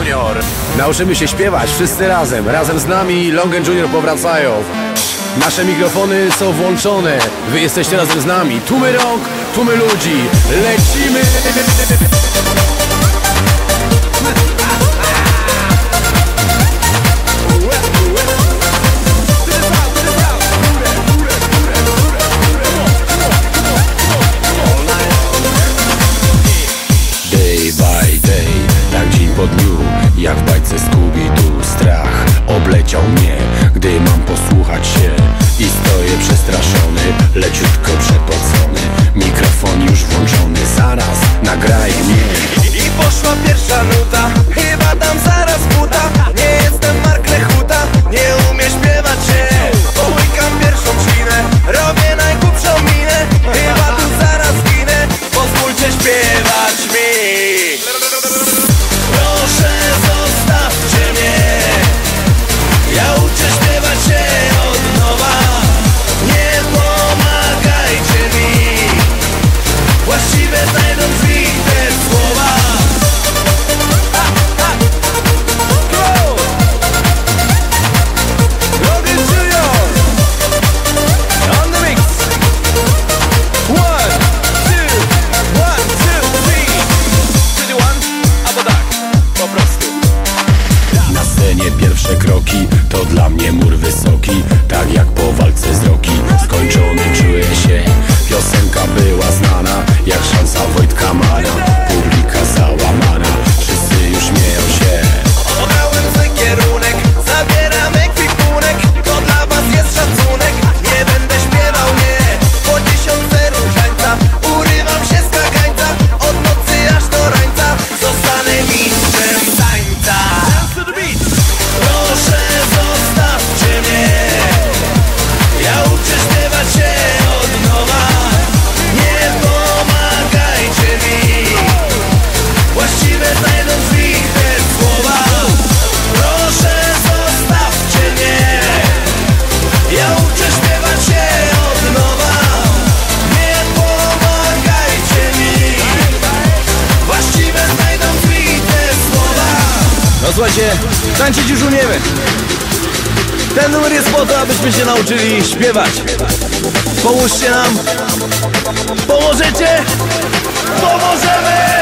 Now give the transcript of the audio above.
Junior. Nauczymy się śpiewać wszyscy razem. Razem z nami Longen Junior powracają. Nasze mikrofony są włączone. Wy jesteście razem z nami. Tłumy rąk, tłumy ludzi. Lecimy! słuchajcie, tańczyć już umiemy. Ten numer jest po to, abyśmy się nauczyli śpiewać. Połóżcie nam, pomożecie, pomożemy!